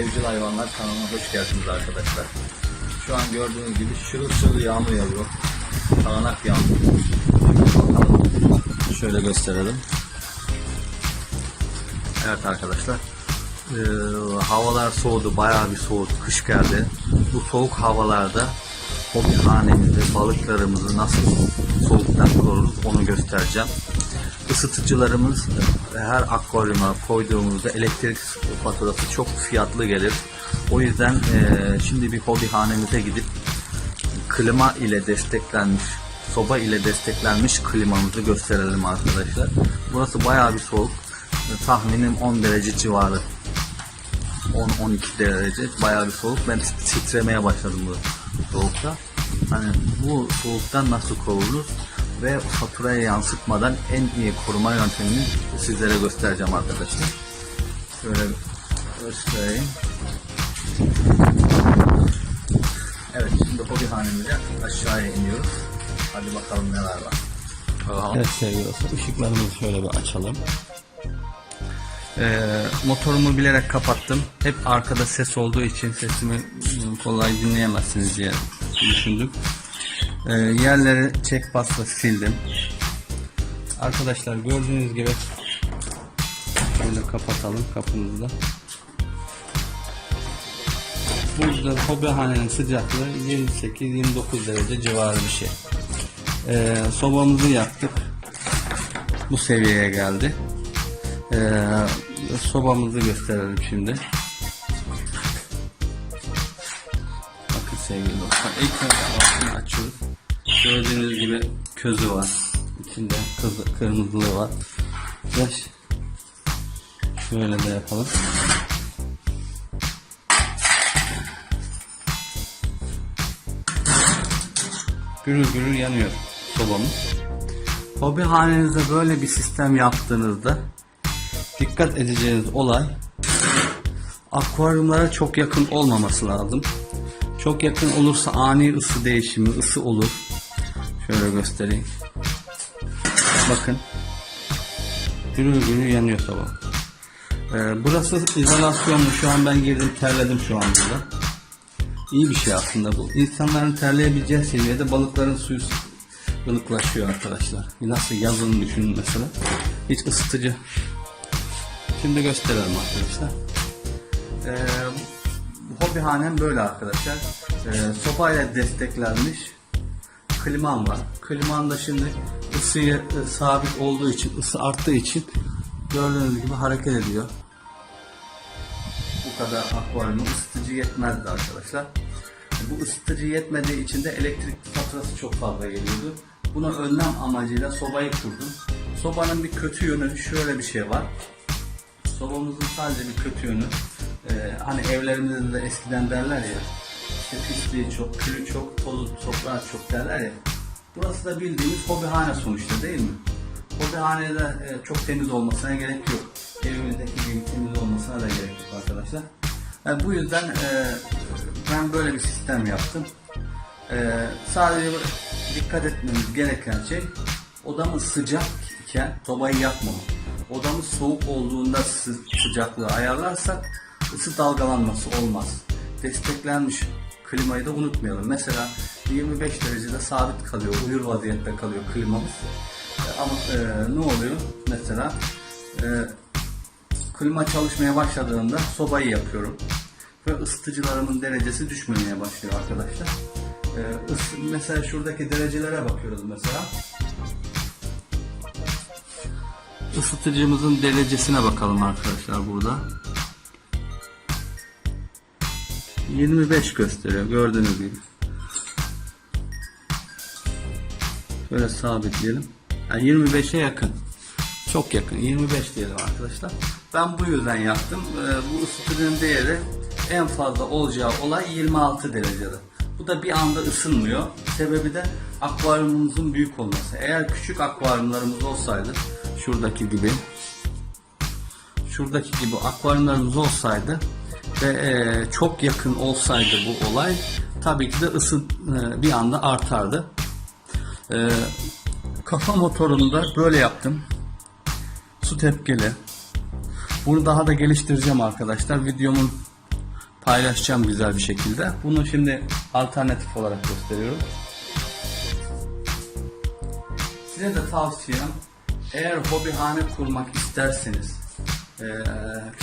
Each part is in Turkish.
Evcil hayvanlar kanalına hoş geldiniz arkadaşlar. Şu an gördüğünüz gibi şırıl şırıl yağmur yağıyor. Sağanak yağmur. Şöyle gösterelim. Evet arkadaşlar. Ee, havalar soğudu. Bayağı bir soğudu. Kış geldi. Bu soğuk havalarda hobi hanemizi, balıklarımızı nasıl soğuktan koruruz onu göstereceğim. Isıtıcılarımız her akvaryuma koyduğumuzda elektrik faturası çok fiyatlı gelir. O yüzden eee, şimdi bir hobi hanemize gidip klima ile desteklenmiş, soba ile desteklenmiş klimamızı gösterelim arkadaşlar. Burası bayağı bir soğuk. Tahminim 10 derece civarı. 10-12 derece bayağı bir soğuk. Ben titremeye başladım bu soğukta. Hani bu soğuktan nasıl korunuruz ve faturaya yansıtmadan en iyi koruma yöntemini sizlere göstereceğim arkadaşlar. Şöyle göstereyim. Evet şimdi hobi hanemize aşağıya iniyoruz. Hadi bakalım neler var. Bakalım. Evet sevgili dostlar ışıklarımızı şöyle bir açalım. Ee, motorumu bilerek kapattım. Hep arkada ses olduğu için sesimi kolay dinleyemezsiniz diye düşündüm. Ee, yerleri çek basla sildim. Arkadaşlar gördüğünüz gibi şöyle kapatalım kapımızı da. Burada hobihanenin sıcaklığı 28-29 derece civarı bir şey. Ee, sobamızı yaktık. Bu seviyeye geldi. Ee, sobamızı gösterelim şimdi. Bakın sevgili dostlar. İlk önce açıyoruz. Gördüğünüz gibi közü var. İçinde kırmızılığı var. Ve şöyle de yapalım. Gürül gürül yanıyor sobamız. Hobi hanenizde böyle bir sistem yaptığınızda dikkat edeceğiniz olay akvaryumlara çok yakın olmaması lazım. Çok yakın olursa ani ısı değişimi, ısı olur. Şöyle göstereyim. Bakın. Gürül gürül yanıyor soba. Ee, burası izolasyonlu. Şu an ben girdim terledim şu an burada. İyi bir şey aslında bu. İnsanların terleyebileceği seviyede balıkların suyu ılıklaşıyor arkadaşlar. Nasıl yazın düşünün mesela. Hiç ısıtıcı. Şimdi gösterelim arkadaşlar. Ee, hobihanem böyle arkadaşlar. Ee, sobayla desteklenmiş klimam var. Klimam da şimdi ısıya e, sabit olduğu için, ısı arttığı için gördüğünüz gibi hareket ediyor. Bu kadar akvaryumu ısıtıcı yetmezdi arkadaşlar. Bu ısıtıcı yetmediği için de elektrik faturası çok fazla geliyordu. Buna önlem amacıyla sobayı kurdum. Sobanın bir kötü yönü şöyle bir şey var. Sobamızın sadece bir kötü yönü e, hani evlerimizde de eskiden derler ya işte pisliği çok, külü çok, tozu toprağı çok derler ya. Burası da bildiğimiz hobihane sonuçta değil mi? Hobihanede e, çok temiz olmasına gerek yok. Evimizdeki gibi temiz olmasına da gerek yok arkadaşlar. Yani bu yüzden e, ben böyle bir sistem yaptım. E, sadece dikkat etmemiz gereken şey odamız sıcak iken sobayı yakmamak. Odamız soğuk olduğunda sı- sıcaklığı ayarlarsak ısı dalgalanması olmaz. Desteklenmiş klimayı da unutmayalım. Mesela 25 derecede sabit kalıyor, uyur vaziyette kalıyor klimamız. E, Ama e, ne oluyor? Mesela e, klima çalışmaya başladığında sobayı yapıyorum. Ve ısıtıcılarımın derecesi düşmemeye başlıyor arkadaşlar. Ee, ısı- mesela şuradaki derecelere bakıyoruz mesela. Isıtıcımızın derecesine bakalım arkadaşlar burada. 25 gösteriyor gördüğünüz gibi. Şöyle sabitleyelim. Yani 25'e yakın. Çok yakın. 25 diyelim arkadaşlar. Ben bu yüzden yaptım. Ee, bu ısıtıcının değeri en fazla olacağı olay 26 derecede. Bu da bir anda ısınmıyor. Sebebi de akvaryumumuzun büyük olması. Eğer küçük akvaryumlarımız olsaydı şuradaki gibi şuradaki gibi akvaryumlarımız olsaydı ve e, çok yakın olsaydı bu olay tabii ki de ısı e, bir anda artardı. E, kafa motorunu da böyle yaptım. Su tepkili. Bunu daha da geliştireceğim arkadaşlar. Videomun paylaşacağım güzel bir şekilde. Bunu şimdi alternatif olarak gösteriyorum. Size de tavsiyem eğer hobihane kurmak isterseniz eee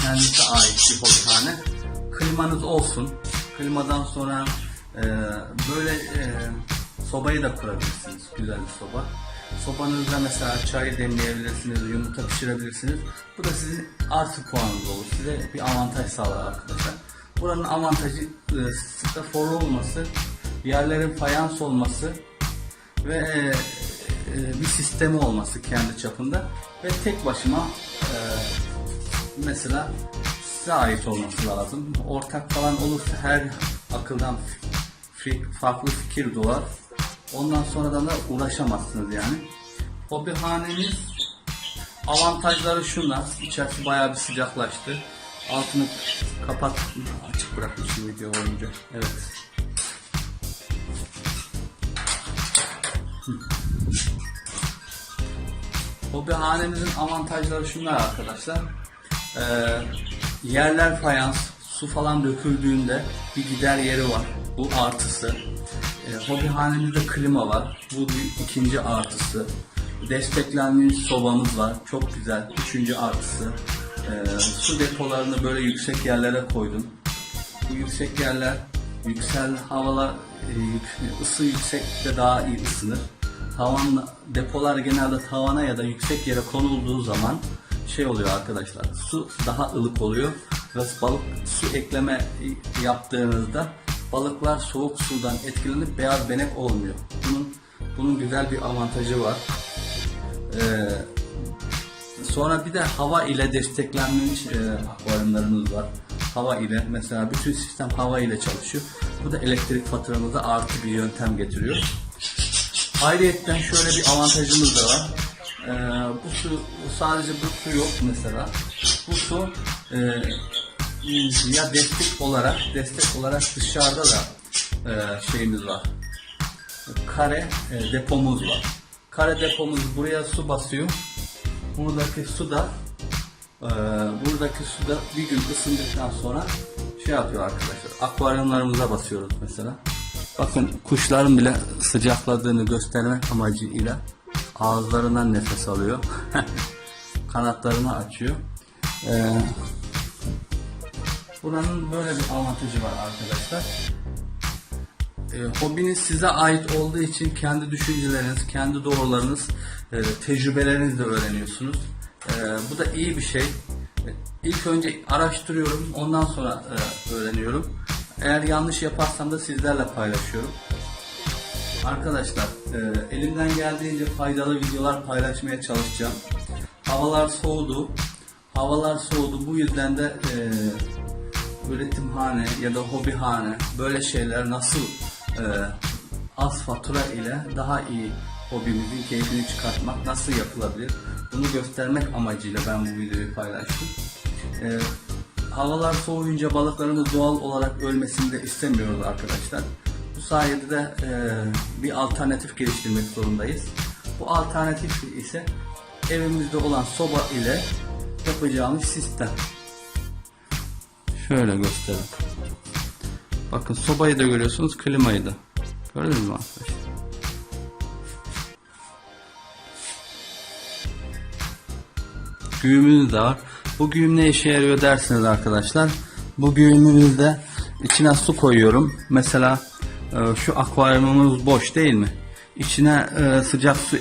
kendinize ait bir hobihane klimanız olsun. Klimadan sonra eee, böyle eee, sobayı da kurabilirsiniz. Güzel bir soba. Sobanızda mesela çay demleyebilirsiniz, yumurta pişirebilirsiniz. Bu da sizin artı puanınız olur. Size bir avantaj sağlar arkadaşlar. Buranın avantajı e, strafor olması, yerlerin fayans olması ve e, e, bir sistemi olması kendi çapında ve tek başıma e, mesela size ait olması lazım. Ortak falan olursa her akıldan farklı fikir doğar. Ondan sonradan da uğraşamazsınız yani. Hobihaneniz avantajları şunlar. İçerisi bayağı bir sıcaklaştı. Altını kapat açık bırakmışım video boyunca. Evet. Hobihanemizin avantajları şunlar arkadaşlar. Ee, yerler fayans, su falan döküldüğünde bir gider yeri var. Bu artısı. Ee, hobihanemizde klima var. Bu bir ikinci artısı. Desteklenmiş sobamız var. Çok güzel. Üçüncü artısı. Ee, su depolarını böyle yüksek yerlere koydum. Bu yüksek yerler, yüksel havalar, e, ısı yüksekte daha iyi ısınır. Tavan depolar genelde tavana ya da yüksek yere konulduğu zaman şey oluyor arkadaşlar. Su daha ılık oluyor ve balık su ekleme yaptığınızda balıklar soğuk sudan etkilenip beyaz benek olmuyor. Bunun bunun güzel bir avantajı var. Ee, Sonra bir de hava ile desteklenmiş e, akvaryumlarımız var. Hava ile mesela bütün sistem hava ile çalışıyor. Bu da elektrik faturamıza artı bir yöntem getiriyor. Ayrıyetten şöyle bir avantajımız da var. Ee, bu su sadece bu su yok mesela. Bu su e, ya destek olarak destek olarak dışarıda da e, şeyimiz var kare e, depomuz var. Kare depomuz buraya su basıyor. Buradaki su da e, buradaki su da bir gün ısındıktan sonra şey yapıyor arkadaşlar. Akvaryumlarımıza basıyoruz mesela. Bakın kuşların bile sıcakladığını göstermek amacıyla ağızlarından nefes alıyor. Kanatlarını açıyor. E, buranın böyle bir avantajı var arkadaşlar. E, hobiniz size ait olduğu için kendi düşünceleriniz, kendi doğrularınız, e, tecrübelerinizle öğreniyorsunuz. E, bu da iyi bir şey. İlk önce araştırıyorum, ondan sonra e, öğreniyorum. Eğer yanlış yaparsam da sizlerle paylaşıyorum. Arkadaşlar, e, elimden geldiğince faydalı videolar paylaşmaya çalışacağım. Havalar soğudu. Havalar soğudu. Bu yüzden de e, üretimhane ya da hobihane böyle şeyler nasıl e, az fatura ile daha iyi hobimizin keyfini çıkartmak nasıl yapılabilir? Bunu göstermek amacıyla ben bu videoyu paylaştım. E, havalar soğuyunca balıklarımız doğal olarak ölmesini de istemiyoruz arkadaşlar. Bu sayede de e, bir alternatif geliştirmek zorundayız. Bu alternatif ise evimizde olan soba ile yapacağımız sistem. Şöyle göstereyim. Bakın sobayı da görüyorsunuz, klimayı da. Gördünüz mü arkadaşlar? Güğümümüz de var. Bu güğüm ne işe yarıyor dersiniz arkadaşlar. Bu güğümümüzde içine su koyuyorum. Mesela şu akvaryumumuz boş değil mi? İçine e, sıcak su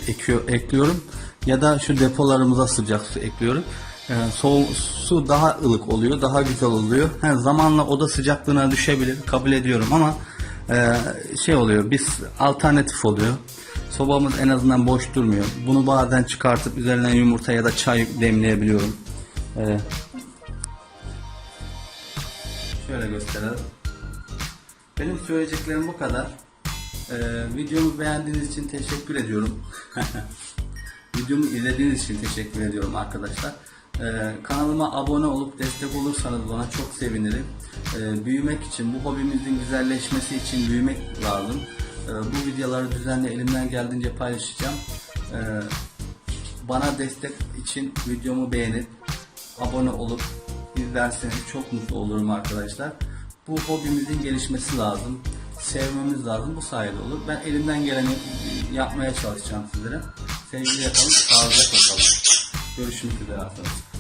ekliyorum. Ya da şu depolarımıza sıcak su ekliyorum. E, soğuk su daha ılık oluyor, daha güzel oluyor. Ha, zamanla oda sıcaklığına düşebilir, kabul ediyorum ama e, şey oluyor, biz alternatif oluyor. Sobamız en azından boş durmuyor. Bunu bazen çıkartıp üzerine yumurta ya da çay demleyebiliyorum. E, şöyle gösterelim. Benim söyleyeceklerim bu kadar. Ee, videomu beğendiğiniz için teşekkür ediyorum. Videomu izlediğiniz için teşekkür ediyorum arkadaşlar. Ee, kanalıma abone olup destek olursanız bana çok sevinirim. Ee, büyümek için, bu hobimizin güzelleşmesi için büyümek lazım. Ee, bu videoları düzenli elimden geldiğince paylaşacağım. Ee, bana destek için videomu beğenip abone olup izlerseniz çok mutlu olurum arkadaşlar. Bu hobimizin gelişmesi lazım. Sevmemiz lazım. Bu sayede olur. Ben elimden geleni yapmaya çalışacağım sizlere. Sevgili yapalım. Sağlıcakla kalın. Görüşmek üzere arkadaşlar.